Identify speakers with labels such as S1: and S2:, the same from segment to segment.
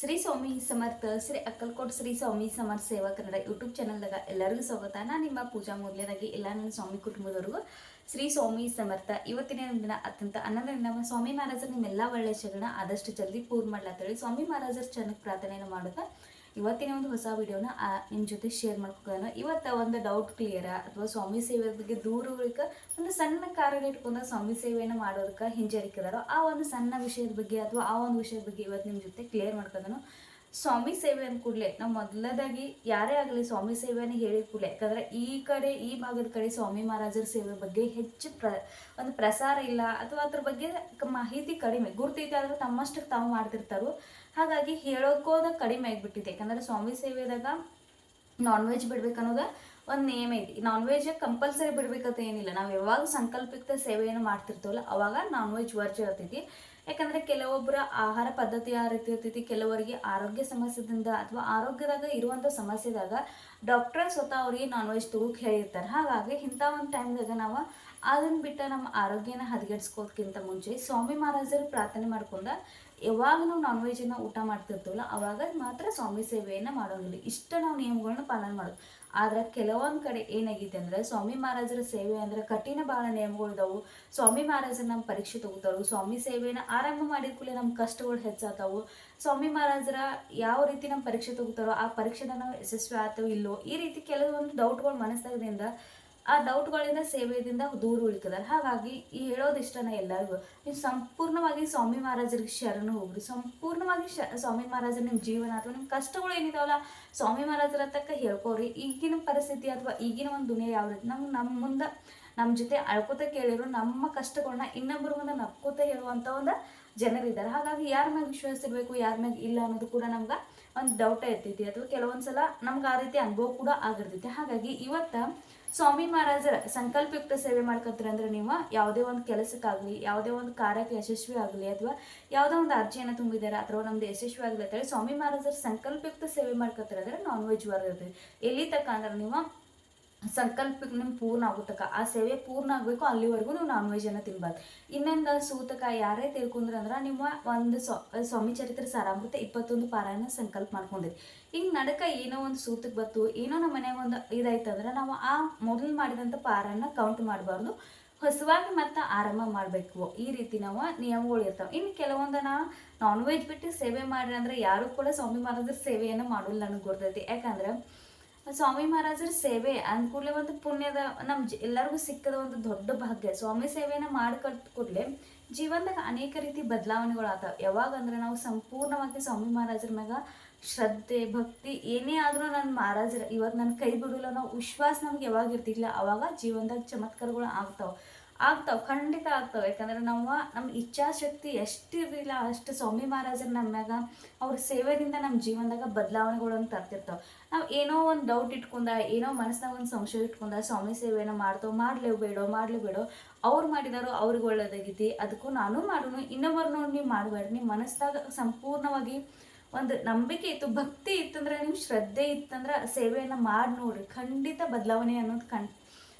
S1: ಶ್ರೀ ಸ್ವಾಮಿ ಸಮರ್ಥ, ಶ್ರೀ ಅಕ್ಕಲ್ಕೋಟ್ ಶ್ರೀ ಸ್ವಾಮಿ ಸಮರ್ಥ ಸೇವಾ ಕನ್ನಡ ಯೂಟ್ಯೂಬ್ ಚಾನಲ್ದಾಗ ಎಲ್ಲರಿಗೂ ಸ್ವಾಗತ. ನಾನು ನಿಮ್ಮ ಪೂಜಾ ಮೊದಲನೇದಾಗಿ ಎಲ್ಲ ನನ್ನ ಸ್ವಾಮಿ ಕುಟುಂಬದವರಿಗೂ ಶ್ರೀ ಸ್ವಾಮಿ ಸಮರ್ಥ. ಇವತ್ತಿನ ದಿನ ಅತ್ಯಂತ ಆನಂದ ನಮ್ಮ ಸ್ವಾಮಿ ಮಹಾರಾಜರು ನಿಮ್ಮೆಲ್ಲ ಒಳ್ಳೆಯ ಆದಷ್ಟು ಜಲ್ದಿ ಪೂರ್ಣ ಮಾಡ್ಲಾತೇಳಿ ಸ್ವಾಮಿ ಮಹಾರಾಜರ ಚೆನ್ನಾಗಿ ಪ್ರಾರ್ಥನೆಯನ್ನು ಮಾಡುತ್ತಾ ಇವತ್ತಿನ ಒಂದು ಹೊಸ ವಿಡಿಯೋನ ನಿಮ್ಮ ಜೊತೆ ಶೇರ್ ಮಾಡ್ಕೊಳ್ಳೋಣ ಇವತ್ತು ಒಂದು ಡೌಟ್ ಕ್ಲಿಯರ ಅಥವಾ ಸ್ವಾಮಿ ಸೇವೆ ಬಗ್ಗೆ ದೂರ ಒಂದು ಸಣ್ಣ ಕಾರಣ ಇಟ್ಕೊಂಡು ಸ್ವಾಮಿ ಸೇವೆಯನ್ನು ಮಾಡೋದಕ್ಕೆ ಹಿಂಜರಿಕಿದಾರೋ, ಆ ಒಂದು ಸಣ್ಣ ವಿಷಯದ ಬಗ್ಗೆ ಅಥವಾ ಆ ಒಂದು ವಿಷಯದ ಬಗ್ಗೆ ಇವತ್ತು ನಿಮ್ಮ ಜೊತೆ ಕ್ಲಿಯರ್ ಮಾಡ್ಕೊಂಡು ಸ್ವಾಮಿ ಸೇವೆ ಅಂದ ಕೂಡಲೇ, ನಾವು ಮೊದಲದಾಗಿ ಯಾರೇ ಆಗಲಿ ಸ್ವಾಮಿ ಸೇವೆಯನ್ನು ಹೇಳಿದ ಕೂಡಲೇ, ಯಾಕಂದರೆ ಈ ಕಡೆ, ಈ ಭಾಗದ ಕಡೆ ಸ್ವಾಮಿ ಮಹಾರಾಜರ ಸೇವೆ ಬಗ್ಗೆ ಹೆಚ್ಚು ಪ್ರ, ಒಂದು ಪ್ರಸಾರ ಇಲ್ಲ, ಅಥವಾ ಅದ್ರ ಬಗ್ಗೆ ಮಾಹಿತಿ ಕಡಿಮೆ. ಗುರ್ತೈತೆ ಆದರೆ ತಮ್ಮಷ್ಟಕ್ಕೆ ತಾವು ಮಾಡ್ತಿರ್ತಾರೋ ಹಾಗಾಗಿ ಹೇಳೋಕೋದ ಕಡಿಮೆ ಆಗಿಬಿಟ್ಟಿದೆ. ಯಾಕಂದ್ರೆ ಸ್ವಾಮಿ ಸೇವೆದಾಗ ನಾನ್ ವೆಜ್ ಬಿಡ್ಬೇಕನ್ನೋದು ಒಂದು ನೇಮ್ ಐತಿ ನಾನ್ ವೆಜ್ ಕಂಪಲ್ಸರಿ ಬಿಡ್ಬೇಕಂತ ಏನಿಲ್ಲ. ನಾವು ಯಾವಾಗ ಸಂಕಲ್ಪಿತ ಸೇವೆಯನ್ನು ಮಾಡ್ತಿರ್ತೀವಲ್ಲ, ಅವಾಗ ನಾನ್ ವೆಜ್ ವರ್ಜ್ ಇರ್ತೈತಿ. ಯಾಕಂದ್ರೆ ಕೆಲವೊಬ್ಬರ ಆಹಾರ ಪದ್ಧತಿ ಯಾವ ರೀತಿ ಇರ್ತೈತಿ. ಕೆಲವರಿಗೆ ಆರೋಗ್ಯ ಸಮಸ್ಯೆದಿಂದ ಅಥವಾ ಆರೋಗ್ಯದಾಗ ಇರುವಂಥ ಸಮಸ್ಯೆದಾಗ ಡಾಕ್ಟರ್ ಸ್ವತಃ ಅವ್ರಿಗೆ ನಾನ್ ವೆಜ್ ತೂಕ ಹೇಳಿರ್ತಾರೆ. ಹಾಗಾಗಿ ಇಂಥ ಒಂದು ಟೈಮ್ದಾಗ ನಾವು ಅದನ್ನ ಬಿಟ್ಟು ನಮ್ಮ ಆರೋಗ್ಯನ ಹದಗೆಡ್ಸ್ಕೋದಕ್ಕಿಂತ ಮುಂಚೆ ಸ್ವಾಮಿ ಮಹಾರಾಜರು ಪ್ರಾರ್ಥನೆ ಮಾಡ್ಕೊಂಡ ಯಾವಾಗ ನಾವು ನಾನ್ ವೆಜ್ಜನ್ನು ಊಟ ಮಾಡ್ತಿರ್ತೀವಲ್ಲ, ಅವಾಗ ಮಾತ್ರ ಸ್ವಾಮಿ ಸೇವೆಯನ್ನು ಮಾಡೋಂಗಿಲ್ಲ. ಇಷ್ಟ ನಾವು ನಿಯಮಗಳನ್ನ ಪಾಲನೆ ಮಾಡೋದು. ಆದರೆ ಕೆಲವೊಂದು ಕಡೆ ಏನಾಗಿದೆ ಅಂದ್ರೆ, ಸ್ವಾಮಿ ಮಹಾರಾಜರ ಸೇವೆ ಅಂದ್ರೆ ಕಠಿಣ ಭಾಳ ಇದಾವು. ಸ್ವಾಮಿ ಮಹಾರಾಜರು ನಮ್ಮ ಪರೀಕ್ಷೆ ತಗೋತಾರು. ಸ್ವಾಮಿ ಸೇವೆನ ಆರಂಭ ಮಾಡಿದ ಕೂಡಲೇ ನಮ್ಮ ಕಷ್ಟಗಳು ಹೆಚ್ಚಾತಾವು ಸ್ವಾಮಿ ಮಹಾರಾಜರ ಯಾವ ರೀತಿ ನಮ್ಮ ಪರೀಕ್ಷೆ ತಗೋತಾರೋ, ಆ ಪರೀಕ್ಷೆನ ನಾವು ಯಶಸ್ವಿ ಆತೋ ಇಲ್ಲೋ ಈ ರೀತಿ ಕೆಲವೊಂದು ಡೌಟ್ಗಳು ಮನಸ್ಸಾಗದಿಂದ ಆ ಡೌಟ್ಗಳಿಂದ ಸೇವೆಯಿಂದ ದೂರ ಉಳಿತದಾರೆ ಹಾಗಾಗಿ ಈ ಹೇಳೋದಿಷ್ಟನ ಎಲ್ಲರಿಗೂ, ನೀವು ಸಂಪೂರ್ಣವಾಗಿ ಸ್ವಾಮಿ ಮಹಾರಾಜರಿಗೆ ಶರಣು ಹೋಗ್ರಿ. ಸಂಪೂರ್ಣವಾಗಿ ಶ, ಸ್ವಾಮಿ ಮಹಾರಾಜರ ನಿಮ್ಮ ಜೀವನ ಅಥವಾ ನಿಮ್ಮ ಕಷ್ಟಗಳು ಏನಿದಾವಲ್ಲ, ಸ್ವಾಮಿ ಮಹಾರಾಜರ ತಕ್ಕ ಹೇಳ್ಕೊರಿ ಈಗಿನ ಪರಿಸ್ಥಿತಿ ಅಥವಾ ಈಗಿನ ಒಂದು ದುನಿಯಾ ಯಾವ ರೀತಿ ನಮ್ಗೆ ನಮ್ಮ ಮುಂದೆ ನಮ್ಮ ಜೊತೆ ಅಳ್ಕೋತ ಕೇಳಿರೋ ನಮ್ಮ ಕಷ್ಟಗಳನ್ನ ಇನ್ನೊಬ್ಬರ ಮುಂದೆ ನಕ್ಕೋತ ಹೇಳುವಂಥ ಒಂದು ಜನರಿದ್ದಾರೆ. ಹಾಗಾಗಿ ಯಾರ ಮ್ಯಾಗ ವಿಶ್ವಾಸ ಇರಬೇಕು, ಯಾರ ಮ್ಯಾಗ ಇಲ್ಲ ಅನ್ನೋದು ಕೂಡ ನಮ್ಗೆ ಒಂದು ಡೌಟ ಇರ್ತೈತಿ ಅಥವಾ ಕೆಲವೊಂದು ಸಲ ನಮ್ಗೆ ಆ ರೀತಿ ಅನುಭವ ಕೂಡ ಆಗಿರ್ತೈತಿ. ಹಾಗಾಗಿ ಇವತ್ತು ಸ್ವಾಮಿ ಮಹಾರಾಜರ ಸಂಕಲ್ಪಯುಕ್ತ ಸೇವೆ ಮಾಡ್ಕೊತೀರ ಅಂದ್ರೆ ನೀವು ಯಾವುದೇ ಒಂದು ಕೆಲಸಕ್ಕಾಗಲಿ, ಯಾವುದೇ ಒಂದು ಕಾರ್ಯಕ್ಕೆ ಯಶಸ್ವಿ ಆಗಲಿ ಅಥವಾ ಯಾವುದೋ ಒಂದು ಅರ್ಜಿಯನ್ನು ತುಂಬಿದ್ದಾರೆ ಅಥವಾ ನಮ್ದು ಯಶಸ್ವಿ ಆಗಲಿ ಅಂತ ಹೇಳಿ ಸ್ವಾಮಿ ಮಹಾರಾಜರ ಸಂಕಲ್ಪಯುಕ್ತ ಸೇವೆ ಮಾಡ್ಕೊತೀರ ಅಂದ್ರೆ ನಾನ್ ವೆಜ್ ಬರ್ತೈತಿ ಎಲ್ಲಿ ತಕ್ಕ ಅಂದ್ರೆ ನೀವು ಸಂಕಲ್ಪಕ್ಕೆ ನಿಮ್ಗೆ ಪೂರ್ಣ ಆಗುತ್ತಕ್ಕ. ಆ ಸೇವೆ ಪೂರ್ಣ ಆಗಬೇಕು, ಅಲ್ಲಿವರೆಗೂ ನೀವು ನಾನ್ ವೆಜ್ ಅನ್ನ ತಿನ್ಬಾರ್ದು. ಇನ್ನೊಂದು ಸೂತಕ ಯಾರೇ ತಿಳ್ಕೊಂಡ್ರೆ ಅಂದ್ರೆ ನಿಮ್ಮ ಒಂದು ಸ್ವ- ಸ್ವಾಮಿ ಚರಿತ್ರೆ ಸಾರಾಮೃತ ಇಪ್ಪತ್ತೊಂದು ಪಾರಾಯಣ ಸಂಕಲ್ಪ ಮಾಡ್ಕೊಂಡಿರಿ. ಈಗ ನಡಕ ಏನೋ ಒಂದು ಸೂತಕ್ಕೆ ಬತ್ತು ಏನೋ ನಮ್ಮ ಮನ್ಯಾಗ ಒಂದು ಇದಾಯ್ತಂದ್ರೆ ನಾವು ಆ ಮೊದಲು ಮಾಡಿದಂಥ ಪಾರಾಯಣ ಕೌಂಟ್ ಮಾಡಬಾರ್ದು. ಹೊಸವಾಗಿ ಮತ್ತೆ ಆರಂಭ ಮಾಡಬೇಕು. ಈ ರೀತಿ ನಾವು ನಿಯಮಗಳು ಇರ್ತಾವೆ. ಇನ್ನು ಕೆಲವೊಂದನ್ನ ನಾನ್ ವೆಜ್ ಬಿಟ್ಟು ಸೇವೆ ಮಾಡ್ರಿ ಅಂದ್ರೆ ಯಾರು ಕೂಡ ಸ್ವಾಮಿ ಮಹಾರಾಜರ ಸೇವೆಯನ್ನು ಮಾಡೋಲ್ಲ ನನಗೆ ಗೊತ್ತೈತಿ. ಯಾಕಂದ್ರೆ ಸ್ವಾಮಿ ಮಹಾರಾಜರ ಸೇವೆ ಅಂದ ಕೂಡಲೇ ಒಂದು ಪುಣ್ಯದ ನಮ್ಮ ಎಲ್ಲರಿಗೂ ಸಿಕ್ಕದ ಒಂದು ದೊಡ್ಡ ಭಾಗ್ಯ. ಸ್ವಾಮಿ ಸೇವೆನ ಮಾಡ್ಕೊಟ್ ಕೂಡಲೇ ಜೀವನದಾಗ ಅನೇಕ ರೀತಿ ಬದಲಾವಣೆಗಳು ಆಗ್ತಾವೆ ಯಾವಾಗ ಅಂದ್ರೆ ನಾವು ಸಂಪೂರ್ಣವಾಗಿ ಸ್ವಾಮಿ ಮಹಾರಾಜರ ಮ್ಯಾಗ ಶ್ರದ್ಧೆ, ಭಕ್ತಿ ಏನೇ ಆದರೂ ನನ್ನ ಮಹಾರಾಜರ ಇವತ್ತು ನನ್ನ ಕೈ ಬಿಡಲ್ಲ ನಾವು ವಿಶ್ವಾಸ ನಮ್ಗೆ ಯಾವಾಗ ಇರ್ತಿಲ್ಲ ಅವಾಗ ಜೀವನದಾಗ ಚಮತ್ಕಾರಗಳು ಆಗ್ತಾವೆ. ಆಗ್ತಾವೆ, ಖಂಡಿತ ಆಗ್ತಾವೆ. ಯಾಕಂದ್ರೆ ನಮ್ಮ ನಮ್ಮ ಇಚ್ಛಾಶಕ್ತಿ ಎಷ್ಟಿರಲಿಲ್ಲ ಅಷ್ಟು ಸ್ವಾಮಿ ಮಹಾರಾಜರು ಮ್ಯಾಗ ಅವ್ರ ಸೇವೆದಿಂದ ನಮ್ಮ ಜೀವನದಾಗ ಬದಲಾವಣೆಗಳನ್ನು ತರ್ತಿರ್ತಾವೆ. ನಾವು ಏನೋ ಒಂದು ಡೌಟ್ ಇಟ್ಕೊಂಡ, ಏನೋ ಮನಸ್ಸಿನಾಗ ಒಂದು ಸಂಶಯ ಇಟ್ಕೊಂಡ, ಸ್ವಾಮಿ ಸೇವೆನ ಮಾಡ್ತಾವೆ ಮಾಡ್ಲೇ ಬೇಡೋ ಅವ್ರು ಮಾಡಿದಾರೋ ಅವ್ರಿಗೆ ಒಳ್ಳೇದಾಗೈತಿ ಅದಕ್ಕೂ ನಾನು ಮಾಡೋನು ಇನ್ನೊಬ್ಬರು ನೋಡಿ ನೀವು ಮಾಡಬೇಡ್ರಿ ನಿಮ್ಮ ಮನಸ್ಸಾಗ ಸಂಪೂರ್ಣವಾಗಿ ಒಂದು ನಂಬಿಕೆ ಇತ್ತು, ಭಕ್ತಿ ಇತ್ತಂದ್ರೆ ನಿಮ್ಮ ಶ್ರದ್ಧೆ ಇತ್ತಂದ್ರೆ ಸೇವೆಯನ್ನು ಮಾಡಿ ನೋಡ್ರಿ, ಖಂಡಿತ ಬದಲಾವಣೆ ಅನ್ನೋದು ಕಣ್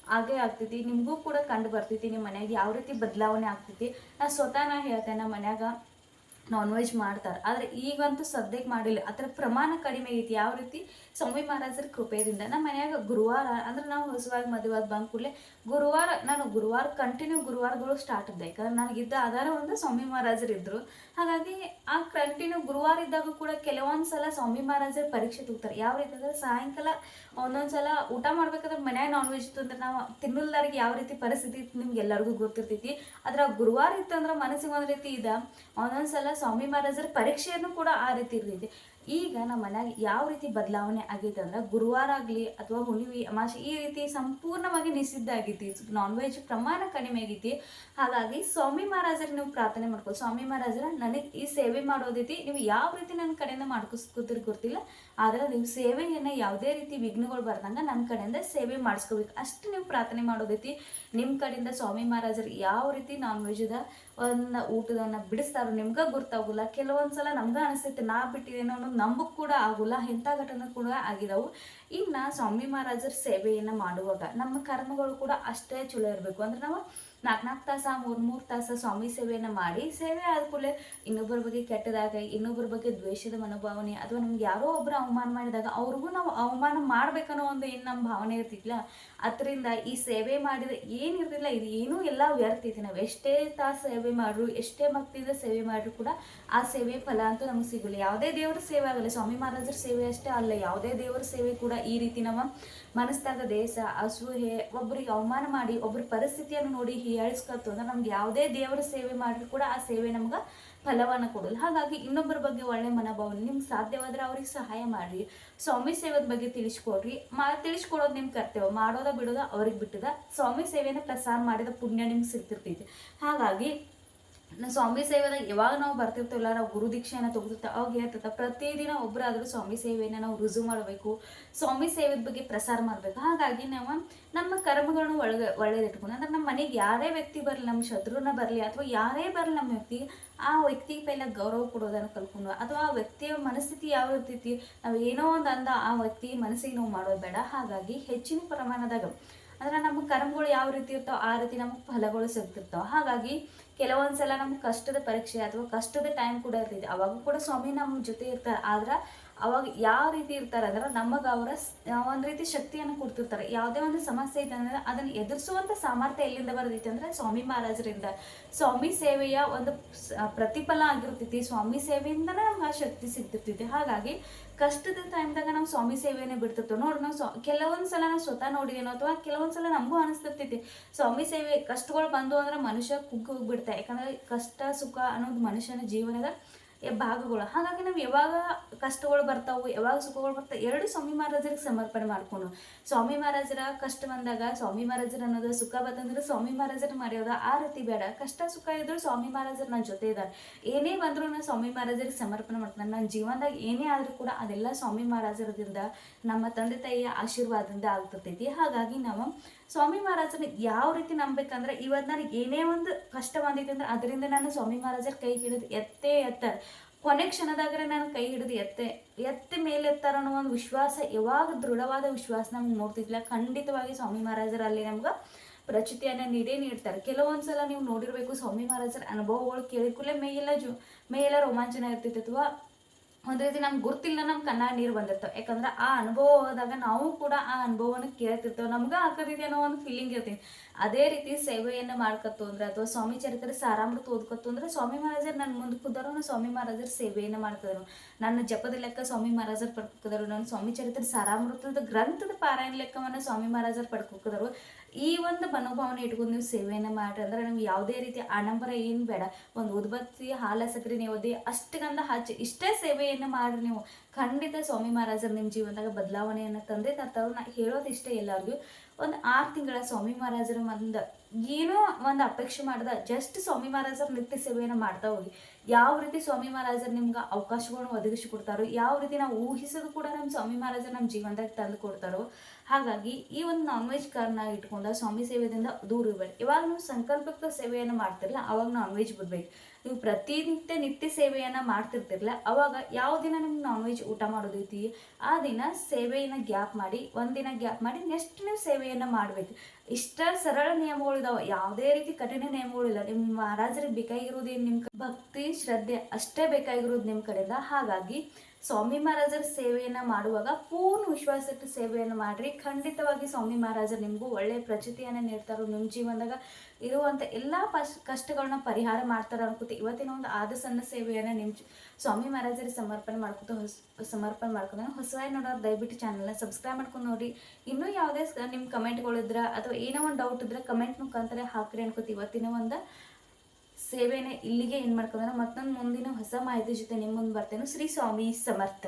S1: ಹಾಗೇ ಆಗ್ತೈತಿ, ನಿಮಗೂ ಕೂಡ ಕಂಡು ಬರ್ತೈತಿ, ನಿಮ್ಮ ಮನ್ಯಾಗ ಯಾವ ರೀತಿ ಬದಲಾವಣೆ ಆಗ್ತೈತಿ. ನಾ ಸ್ವತಃ ನಾ ಹೇಳ್ತೇನೆ, ನಮ್ಮ ಮನ್ಯಾಗ ನಾನ್ ವೆಜ್ ಮಾಡ್ತಾರೆ. ಆದರೆ ಈಗಂತೂ ಸದ್ಯಕ್ಕೆ ಮಾಡಿಲ್ಲ. ಅದರ ಪ್ರಮಾಣ ಕಡಿಮೆ ಐತಿ. ಯಾವ ರೀತಿ? ಸ್ವಾಮಿ ಮಹಾರಾಜರ ಕೃಪೆಯಿಂದ. ನಮ್ಮ ಮನ್ಯಾಗ ಗುರುವಾರ, ಅಂದ್ರೆ ನಾವು ಹೊಸವಾಗಿ ಮದುವೆ ಬಂದ ಕೂಡಲೇ ಗುರುವಾರ, ನಾನು ಗುರುವಾರ ಕಂಟಿನ್ಯೂ ಗುರುವಾರಗಳು ಸ್ಟಾರ್ಟ್ ಇದ್ದೆ. ಯಾಕಂದ್ರೆ ನನಗಿದ್ದ ಆಧಾರ ಒಂದು ಸ್ವಾಮಿ ಮಹಾರಾಜರು ಇದ್ರು. ಹಾಗಾಗಿ ಆ ಕಂಟಿನ್ಯೂ ಗುರುವಾರ ಇದ್ದಾಗ ಕೂಡ ಕೆಲವೊಂದು ಸಲ ಸ್ವಾಮಿ ಮಹಾರಾಜರ ಪರೀಕ್ಷೆ ತೂಗ್ತಾರೆ. ಯಾವ ರೀತಿ ಅಂದ್ರೆ ಸಾಯಂಕಾಲ ಒಂದೊಂದು ಸಲ ಊಟ ಮಾಡ್ಬೇಕಾದ್ರೆ ಮನ್ಯಾಗ ನಾನ್ ವೆಜ್ ಇತ್ತು ಅಂದ್ರೆ ನಾವು ತಿನ್ನಲ್ದಾರಿಗೆ ಯಾವ ರೀತಿ ಪರಿಸ್ಥಿತಿ ಇತ್ತು ನಿಮ್ಗೆ ಎಲ್ಲರಿಗೂ ಗೊತ್ತಿರ್ತೈತಿ. ಅದ್ರ ಗುರುವಾರ ಇತ್ತು ಅಂದ್ರೆ ಮನಸ್ಸಿಗೆ ಒಂದು ರೀತಿ ಇದ. ಒಂದೊಂದು ಸಲ ಸ್ವಾಮಿ ಮಹಾರಾಜರ ಪರೀಕ್ಷೆಯನ್ನು ಕೂಡ ಆ ರೀತಿ ಇರ್ತೈತಿ ಈಗ ನಮ್ಮ ಮನೆಯಾಗ ಯಾವ ರೀತಿ ಬದಲಾವಣೆ ಆಗೈತೆ ಅಂದ್ರೆ ಗುರುವಾರ ಆಗಲಿ ಅಥವಾ ಹುಣ್ಣಿಮೆ ಅಮಾಸೆ ಈ ರೀತಿ ಸಂಪೂರ್ಣವಾಗಿ ನಿಷಿದ್ಧ ಆಗೈತಿ. ನಾನ್ ವೆಜ್ ಪ್ರಮಾಣ ಕಡಿಮೆ ಆಗೈತಿ. ಹಾಗಾಗಿ ಸ್ವಾಮಿ ಮಹಾರಾಜರಿಗೆ ನೀವು ಪ್ರಾರ್ಥನೆ ಮಾಡ್ಕೊ ಸ್ವಾಮಿ ಮಹಾರಾಜರ, ನನಗೆ ಈ ಸೇವೆ ಮಾಡೋದೈತಿ. ನೀವು ಯಾವ ರೀತಿ ನನ್ನ ಕಡೆಯಿಂದ ಮಾಡ್ಕೊಸ್ಕೊತಿರ್ ಗೊತ್ತಿಲ್ಲ. ಆದ್ರೆ ನೀವು ಸೇವೆಯನ್ನು ಯಾವುದೇ ರೀತಿ ವಿಘ್ನಗಳು ಬರ್ದಂಗ ನನ್ನ ಕಡೆಯಿಂದ ಸೇವೆ ಮಾಡಿಸ್ಕೋಬೇಕು. ಅಷ್ಟು ನೀವು ಪ್ರಾರ್ಥನೆ ಮಾಡೋದೈತಿ. ನಿಮ್ಮ ಕಡೆಯಿಂದ ಸ್ವಾಮಿ ಮಹಾರಾಜರು ಯಾವ ರೀತಿ ನಾನ್ ವೆಜ್ದ ಒಂದು ಊಟದನ್ನ ಬಿಡಿಸ್ತಾರೋ ನಿಮ್ಗೆ ಗೊತ್ತಾಗೋಲ್ಲ. ಕೆಲವೊಂದ್ಸಲ ನಮ್ಗೆ ಅನಿಸ್ತೈತೆ ನಾ ಬಿಟ್ಟಿದ್ದೇನೋ ಅನ್ನೋದು ನಮಗ್ ಕೂಡ ಆಗೋಲ್ಲ, ಇಂಥ ಘಟನೆ ಕೂಡ ಆಗಿದಾವು. ಇನ್ನು ಸ್ವಾಮಿ ಮಹಾರಾಜರ ಸೇವೆಯನ್ನು ಮಾಡುವಾಗ ನಮ್ಮ ಕರ್ಮಗಳು ಕೂಡ ಅಷ್ಟೇ ಚಲೋ ಇರಬೇಕು. ಅಂದ್ರೆ ನಾವು ನಾಲ್ಕು ನಾಲ್ಕು ತಾಸ ಮೂರು ಮೂರು ತಾಸ ಸ್ವಾಮಿ ಸೇವೆಯನ್ನು ಮಾಡಿ ಸೇವೆ ಆದ ಕೂಡಲೇ ಇನ್ನೊಬ್ಬರ ಬಗ್ಗೆ ಕೆಟ್ಟದಾಗ, ಇನ್ನೊಬ್ಬರ ಬಗ್ಗೆ ದ್ವೇಷದ ಮನೋಭಾವನೆ, ಅಥವಾ ನಮ್ಗೆ ಯಾರೋ ಒಬ್ಬರು ಅವಮಾನ ಮಾಡಿದಾಗ ಅವ್ರಿಗೂ ನಾವು ಅವಮಾನ ಮಾಡ್ಬೇಕನ್ನೋ ಒಂದು ಏನು ನಮ್ಮ ಭಾವನೆ ಇರ್ತಿಲ್ಲ ಅದರಿಂದ ಈ ಸೇವೆ ಮಾಡಿದ ಏನಿರ್ತಿಲ್ಲ ಇದು ಏನೂ ಎಲ್ಲ ವ್ಯರ್ಥ ಐತಿ. ನಾವು ಎಷ್ಟೇ ತಾಸು ಸೇವೆ ಮಾಡ್ರು, ಎಷ್ಟೇ ಭಕ್ತಿಯಿಂದ ಸೇವೆ ಮಾಡ್ರು ಕೂಡ ಆ ಸೇವೆ ಫಲ ಅಂತೂ ನಮಗೆ ಸಿಗಲ್ಲ. ಯಾವುದೇ ದೇವರ ಸೇವೆ ಆಗಲ್ಲ. ಸ್ವಾಮಿ ಮಹಾರಾಜರ ಸೇವೆ ಅಷ್ಟೇ ಅಲ್ಲ. ಯಾವುದೇ ದೇವರ ಸೇವೆ ಕೂಡ ಈ ರೀತಿ ನಮ್ಮ ಮನಸ್ಸಾಗ ದೇಶ ಅಸೂಹೆ ಒಬ್ಬರಿಗೆ ಅವಮಾನ ಮಾಡಿ ಒಬ್ಬರ ಪರಿಸ್ಥಿತಿಯನ್ನು ನೋಡಿ ಹೀಯಾಳಿಸ್ಕೊತು ಅಂದ್ರೆ ನಮ್ಗೆ ಯಾವುದೇ ದೇವರ ಸೇವೆ ಮಾಡಿದ್ರು ಕೂಡ ಆ ಸೇವೆ ನಮ್ಗೆ ಫಲವನ್ನು ಕೊಡಲ್ಲ ಹಾಗಾಗಿ ಇನ್ನೊಬ್ಬರ ಬಗ್ಗೆ ಒಳ್ಳೆ ಮನೋಭಾವನೆ, ನಿಮ್ಗೆ ಸಾಧ್ಯವಾದ್ರೆ ಅವ್ರಿಗೆ ಸಹಾಯ ಮಾಡಿರಿ. ಸ್ವಾಮಿ ಸೇವೆದ ಬಗ್ಗೆ ತಿಳಿಸ್ಕೊಡ್ರಿ. ಮಾ, ತಿಳಿಸ್ಕೊಡೋದು ನಿಮ್ಮ ಕರ್ತವ್ಯ. ಮಾಡೋದ, ಬಿಡೋದ ಅವ್ರಿಗೆ ಬಿಟ್ಟದ. ಸ್ವಾಮಿ ಸೇವೆಯನ್ನು ಪ್ರಸಾರ ಮಾಡಿದ ಪುಣ್ಯ ನಿಮ್ಗೆ ಸಿಗ್ತಿರ್ತೈತಿ. ಹಾಗಾಗಿ ನಾ ಸ್ವಾಮಿ ಸೇವೆದಾಗ ಯಾವಾಗ ನಾವು ಬರ್ತಿರ್ತೀವಲ್ಲ, ನಾವು ಗುರು ದೀಕ್ಷೆಯನ್ನು ತಗೋತಿರ್ತೀವಿ ಅವಾಗ ಹೇಳ್ತಿರ್ತ ಪ್ರತಿದಿನ ಒಬ್ಬರಾದರೂ ಸ್ವಾಮಿ ಸೇವೆಯನ್ನು ನಾವು ರುಜು ಮಾಡಬೇಕು, ಸ್ವಾಮಿ ಸೇವೆದ ಬಗ್ಗೆ ಪ್ರಸಾರ ಮಾಡಬೇಕು. ಹಾಗಾಗಿ ನಾವು ನಮ್ಮ ಕರ್ಮಗಳನ್ನು ಒಳಗೆ ಒಳ್ಳೇದಿಟ್ಕೊಂಡು ಅಂದ್ರೆ ನಮ್ಮ ಮನೆಗೆ ಯಾರೇ ವ್ಯಕ್ತಿ ಬರಲಿ, ನಮ್ಮ ಶತ್ರುನ ಬರಲಿ, ಅಥವಾ ಯಾರೇ ಬರಲಿ ನಮ್ಮ ವ್ಯಕ್ತಿ, ಆ ವ್ಯಕ್ತಿಗೆ ಪೈಲ ಗೌರವ ಕೊಡೋದನ್ನು ಕಲ್ಕೊಂಡು ಅಥವಾ ಆ ವ್ಯಕ್ತಿಯ ಮನಸ್ಥಿತಿ ಯಾವ ಇರ್ತೈತಿ, ನಾವು ಏನೋ ಒಂದು ಅಂದ ಆ ವ್ಯಕ್ತಿ ಮನಸ್ಸಿಗೆ ನಾವು ಮಾಡೋದು ಬೇಡ. ಹಾಗಾಗಿ ಹೆಚ್ಚಿನ ಪ್ರಮಾಣದಾಗ ಅಂದ್ರೆ ನಮ್ಮ ಕರ್ಮಗಳು ಯಾವ ರೀತಿ ಇರ್ತಾವ ಆ ರೀತಿ ನಮಗೆ ಫಲಗಳು ಸಿಗ್ತಿರ್ತಾವ. ಹಾಗಾಗಿ ಕೆಲವೊಂದು ಸಲ ನಮ್ಗೆ ಕಷ್ಟದ ಪರೀಕ್ಷೆ ಅಥವಾ ಕಷ್ಟದ ಟೈಮ್ ಕೂಡ ಇರ್ತೈತಿ. ಅವಾಗ ಕೂಡ ಸ್ವಾಮಿ ನಮ್ಮ ಜೊತೆ ಇರ್ತಾರೆ. ಆದ್ರೆ ಅವಾಗ ಯಾವ ರೀತಿ ಇರ್ತಾರೆ ಅಂದ್ರೆ ನಮಗೆ ಅವರ ಒಂದು ರೀತಿ ಶಕ್ತಿಯನ್ನು ಕೊಡ್ತಿರ್ತಾರೆ. ಯಾವುದೇ ಒಂದು ಸಮಸ್ಯೆ ಇದೆ ಅಂದ್ರೆ ಅದನ್ನು ಎದುರಿಸುವಂಥ ಸಾಮರ್ಥ್ಯ ಎಲ್ಲಿಂದ ಬರ್ತೈತಿ ಅಂದ್ರೆ ಸ್ವಾಮಿ ಮಹಾರಾಜರಿಂದ. ಸ್ವಾಮಿ ಸೇವೆಯ ಒಂದು ಪ್ರತಿಫಲ ಆಗಿರ್ತೈತಿ. ಸ್ವಾಮಿ ಸೇವೆಯಿಂದನೇ ನಮ್ಗೆ ಆ ಶಕ್ತಿ ಸಿಗ್ತಿರ್ತೈತಿ. ಹಾಗಾಗಿ ಕಷ್ಟದ ಟೈಮ್ದಾಗ ನಾವು ಸ್ವಾಮಿ ಸೇವೆಯನ್ನೇ ಬಿಡ್ತಿರ್ತೇವೆ. ನೋಡಿ ನಾವು ಸ್ವಾ, ಕೆಲವೊಂದು ನಾವು ಸ್ವತಃ ನೋಡಿದೇನೋ ಅಥವಾ ಕೆಲವೊಂದು ಸಲ ನಮಗೂ ಅನಿಸ್ತಿರ್ತೈತಿ. ಸ್ವಾಮಿ ಸೇವೆ ಕಷ್ಟಗಳು ಬಂದು ಅಂದ್ರೆ ಮನುಷ್ಯ ಕುಗ್ಗಿ ಹೋಗ್ಬಿಡ್ತಾರೆ ಯಾಕಂದ್ರೆ ಕಷ್ಟ, ಸುಖ ಅನ್ನೋದು ಮನುಷ್ಯನ ಜೀವನದ ಭಾಗಗಳು. ಹಾಗಾಗಿ ನಾವು ಯಾವಾಗ ಕಷ್ಟಗಳು ಬರ್ತಾವು, ಯಾವಾಗ ಸುಖಗಳು ಬರ್ತಾವೆ ಎರಡು ಸ್ವಾಮಿ ಮಹಾರಾಜರಿಗೆ ಸಮರ್ಪಣೆ ಮಾಡ್ಕೊಂಡು. ಸ್ವಾಮಿ ಮಹಾರಾಜರ ಕಷ್ಟ ಬಂದಾಗ ಸ್ವಾಮಿ ಮಹಾರಾಜರ ಅನ್ನೋದು, ಸುಖ ಬಂತಂದ್ರೆ ಸ್ವಾಮಿ ಮಹಾರಾಜರ ಮರೆಯೋದ. ಆ ರೀತಿ ಬೇಡ. ಕಷ್ಟ, ಸುಖ ಇದ್ರು ಸ್ವಾಮಿ ಮಹಾರಾಜರು ನನ್ನ ಜೊತೆ ಇದ್ದಾರೆ. ಏನೇ ಬಂದರೂ ನಾನು ಸ್ವಾಮಿ ಮಹಾರಾಜರಿಗೆ ಸಮರ್ಪಣೆ ಮಾಡ್ತೀನಿ. ನನ್ನ ಜೀವನದಾಗ ಏನೇ ಆದರೂ ಕೂಡ ಅದೆಲ್ಲ ಸ್ವಾಮಿ ಮಹಾರಾಜರದಿಂದ, ನಮ್ಮ ತಂದೆ ತಾಯಿಯ ಆಶೀರ್ವಾದದಿಂದ ಆಗ್ತಿರ್ತೈತಿ ಹಾಗಾಗಿ ನಾವು ಸ್ವಾಮಿ ಮಹಾರಾಜನ ಯಾವ ರೀತಿ ನಂಬೇಕಂದ್ರೆ ಇವತ್ತು ನನಗೆ ಏನೇ ಒಂದು ಕಷ್ಟ ಬಂದಿತ್ತು ಅಂದ್ರೆ ಅದರಿಂದ ನಾನು ಸ್ವಾಮಿ ಮಹಾರಾಜರ ಕೈ ಹಿಡಿದು ಎತ್ತೇ ಎತ್ತ. ಕೊನೆ ಕ್ಷಣದಾಗ್ರೆ ನಾನು ಕೈ ಹಿಡಿದು ಎತ್ತೆ, ಎತ್ತ ಮೇಲೆ ಎತ್ತಾರ ಅನ್ನೋ ಒಂದು ವಿಶ್ವಾಸ ಯಾವಾಗ ದೃಢವಾದ ವಿಶ್ವಾಸ ನಮ್ಗೆ ನೋಡ್ತಿದ್ಲ ಖಂಡಿತವಾಗಿ ಸ್ವಾಮಿ ಮಹಾರಾಜರು ಅಲ್ಲಿ ನಮ್ಗೆ ಪ್ರಚಿತಿಯನ್ನು ನೀಡೇ ನೀಡ್ತಾರೆ. ಕೆಲವೊಂದು ಸಲ ನೀವು ನೋಡಿರಬೇಕು ಸ್ವಾಮಿ ಮಹಾರಾಜರ ಅನುಭವಗಳು ಕೇಳಿದ ಕೂಡಲೇ ಮೈಯೆಲ್ಲ ಜು, ಮೈಯೆಲ್ಲ ರೋಮಾಂಚನ ಇರ್ತಿತ್ತು ಅಥವಾ ಒಂದು ರೀತಿ ನಮ್ಗೆ ಗೊತ್ತಿಲ್ಲ ನಮ್ಮ ಕಣ್ಣ ನೀರು ಬಂದಿರ್ತವೆ. ಯಾಕಂದ್ರೆ ಆ ಅನುಭವ ಹೋದಾಗ ನಾವು ಕೂಡ ಆ ಅನುಭವವನ್ನು ಕೇಳ್ತಿರ್ತೇವೆ. ನಮ್ಗೆ ಹಾಕದಿದೆ ಅನ್ನೋ ಒಂದು ಫೀಲಿಂಗ್ ಇರ್ತೈತಿ. ಅದೇ ರೀತಿ ಸೇವೆಯನ್ನು ಮಾಡ್ಕತ್ತು ಅಂದ್ರೆ ಅಥವಾ ಸ್ವಾಮಿ ಚರಿತ್ರೆ ಸಾರಾಮೃತ ಓದ್ಕತ್ತು ಅಂದ್ರೆ ಸ್ವಾಮಿ ಮಹಾರಾಜರು ನನ್ನ ಮುಂದೆ ಕುದ್ದಾರು ಸ್ವಾಮಿ ಮಹಾರಾಜರ ಸೇವೆಯನ್ನು ಮಾಡ್ತಿದ್ರು. ನನ್ನ ಜಪದ ಲೆಕ್ಕ ಸ್ವಾಮಿ ಮಹಾರಾಜರು ಪಡ್ಕೋದರು ನನ್ನ ಸ್ವಾಮಿ ಚರಿತ್ರೆ ಸಾರಾಮೃತದ ಗ್ರಂಥದ ಪಾರಾಯಣ ಲೆಕ್ಕವನ್ನು ಸ್ವಾಮಿ ಮಹಾರಾಜರು ಪಡ್ಕೋದರು ಈ ಒಂದು ಮನೋಭಾವನೆ ಇಟ್ಕೊಂಡು ನೀವು ಸೇವೆಯನ್ನು ಮಾಡ್ರಿ ಅಂದ್ರೆ ನಮ್ಗೆ ಯಾವುದೇ ರೀತಿ ಆಡಂಬರ ಏನು ಬೇಡ. ಒಂದು ಉದ್ಬತ್ತಿ, ಹಾಲ ಸಕ್ಕರೆ ಅಷ್ಟು ಗಂದ ಹಚ್ಚಿ ಇಷ್ಟೇ ಸೇವೆಯನ್ನು ಮಾಡ್ರಿ ನೀವು. ಖಂಡಿತ ಸ್ವಾಮಿ ಮಹಾರಾಜರು ನಿಮ್ಮ ಜೀವನದಾಗ ಬದಲಾವಣೆಯನ್ನು ತಂದೆ ತರ್ತಾವ್ರು ನಾ ಹೇಳೋದು ಇಷ್ಟೇ ಎಲ್ಲರಿಗೂ. ಒಂದು ಆರು ತಿಂಗಳ ಸ್ವಾಮಿ ಮಹಾರಾಜರ ಒಂದು ಏನೋ ಒಂದು ಅಪೇಕ್ಷೆ ಮಾಡಿದ ಜಸ್ಟ್ ಸ್ವಾಮಿ ಮಹಾರಾಜರ ನಿತ್ಯ ಸೇವೆಯನ್ನು ಮಾಡ್ತಾ ಹೋಗಿ. ಯಾವ ರೀತಿ ಸ್ವಾಮಿ ಮಹಾರಾಜರು ನಿಮ್ಗೆ ಅವಕಾಶಗಳನ್ನು ಒದಗಿಸಿ ಕೊಡ್ತಾರೋ, ಯಾವ ರೀತಿ ನಾವು ಊಹಿಸೋದು ಕೂಡ ನಮ್ಮ ಸ್ವಾಮಿ ಮಹಾರಾಜರು ನಮ್ಮ ಜೀವನದಾಗ ತಂದು ಕೊಡ್ತಾರೋ ಹಾಗಾಗಿ ಈ ಒಂದು ನಾನ್ ವೆಜ್ ಕಾರ್ನ ಇಟ್ಕೊಂಡ ಸ್ವಾಮಿ ಸೇವೆಯಿಂದ ದೂರ ಇರಬೇಡಿ. ಇವಾಗ ನೀವು ಸಂಕಲ್ಪಕ್ಕೆ ಸೇವೆಯನ್ನು ಮಾಡ್ತಿರಲ್ಲ ಅವಾಗ ನಾನ್ ವೆಜ್ ಬಿಡ್ಬೇಕು ನೀವು ಪ್ರತಿನಿತ್ಯ ನಿತ್ಯ ಸೇವೆಯನ್ನು ಮಾಡ್ತಿರ್ತಿರಲ್ಲ ಅವಾಗ ಯಾವ ದಿನ ನಿಮ್ಗೆ ನಾನ್ ವೆಜ್ ಊಟ ಮಾಡೋದೈತಿ? ಆ ದಿನ ಸೇವೆಯನ್ನು ಗ್ಯಾಪ್ ಮಾಡಿ, ಒಂದಿನ ಗ್ಯಾಪ್ ಮಾಡಿ ನೆಕ್ಸ್ಟ್ ನೀವು ಸೇವೆಯನ್ನು ಮಾಡಬೇಕು. ಇಷ್ಟ ಸರಳ ನಿಯಮಗಳಿದಾವೆ ಯಾವುದೇ ರೀತಿ ಕಠಿಣ ನಿಯಮಗಳಿಲ್ಲ ನಿಮ್ಮ ಮಹಾರಾಜರಿಗೆ ಬೇಕಾಗಿರೋದು ಏನು ನಿಮ್ಮ ಭಕ್ತಿ, ಶ್ರದ್ಧೆ ಅಷ್ಟೇ ಬೇಕಾಗಿರೋದು ನಿಮ್ಮ ಕಡೆಯಿಂದ. ಹಾಗಾಗಿ ಸ್ವಾಮಿ ಮಹಾರಾಜರ ಸೇವೆಯನ್ನು ಮಾಡುವಾಗ ಪೂರ್ಣ ವಿಶ್ವಾಸಕ್ಕೆ ಸೇವೆಯನ್ನು ಮಾಡಿರಿ. ಖಂಡಿತವಾಗಿ ಸ್ವಾಮಿ ಮಹಾರಾಜರು ನಿಮಗೂ ಒಳ್ಳೆಯ ಪ್ರಚಿತಿಯನ್ನು ನೀಡ್ತಾರೋ ನಿಮ್ಮ ಜೀವನದಾಗ. ಇರುವಂಥ ಎಲ್ಲ ಪಶ್ ಕಷ್ಟಗಳನ್ನ ಪರಿಹಾರ ಮಾಡ್ತಾರೆ ಅನ್ಕೋತಿ. ಇವತ್ತಿನ ಒಂದು ಆದ ಸಣ್ಣ ಸೇವೆಯನ್ನು ನಿಮ್ಮ ಸ್ವಾಮಿ ಮಹಾರಾಜರಿಗೆ ಸಮರ್ಪಣೆ ಮಾಡ್ಕೊತ ಹೊಸ ಸಮರ್ಪಣೆ ಮಾಡ್ಕೊಂಡು ಹೊಸವಾಗಿ ನೋಡೋರು ದಯವಿಟ್ಟು ಚಾನಲ್ನ ಸಬ್ಸ್ಕ್ರೈಬ್ ಮಾಡ್ಕೊಂಡು ನೋಡಿ. ಇನ್ನೂ ಯಾವುದೇ ನಿಮ್ಮ ಕಮೆಂಟ್ಗಳಿದ್ರೆ ಅಥವಾ ಏನೋ ಒಂದು ಡೌಟ್ ಇದ್ರೆ ಕಮೆಂಟ್ ಮುಖಾಂತರ ಹಾಕ್ರಿ ಅನ್ಕೋತಿ. ಇವತ್ತಿನ ಒಂದು ಸೇವೆನ ಇಲ್ಲಿಗೆ ಏನು ಮಾಡ್ಕೊಂಡ್ರೆ ಮತ್ತೊಂದು ಮುಂದಿನ ಹೊಸ ಮಾಹಿತಿ ಜೊತೆ ನಿಮ್ಮ ಮುಂದೆ ಬರ್ತೇನೆ. ಶ್ರೀ ಸ್ವಾಮಿ ಸಮರ್ಥ.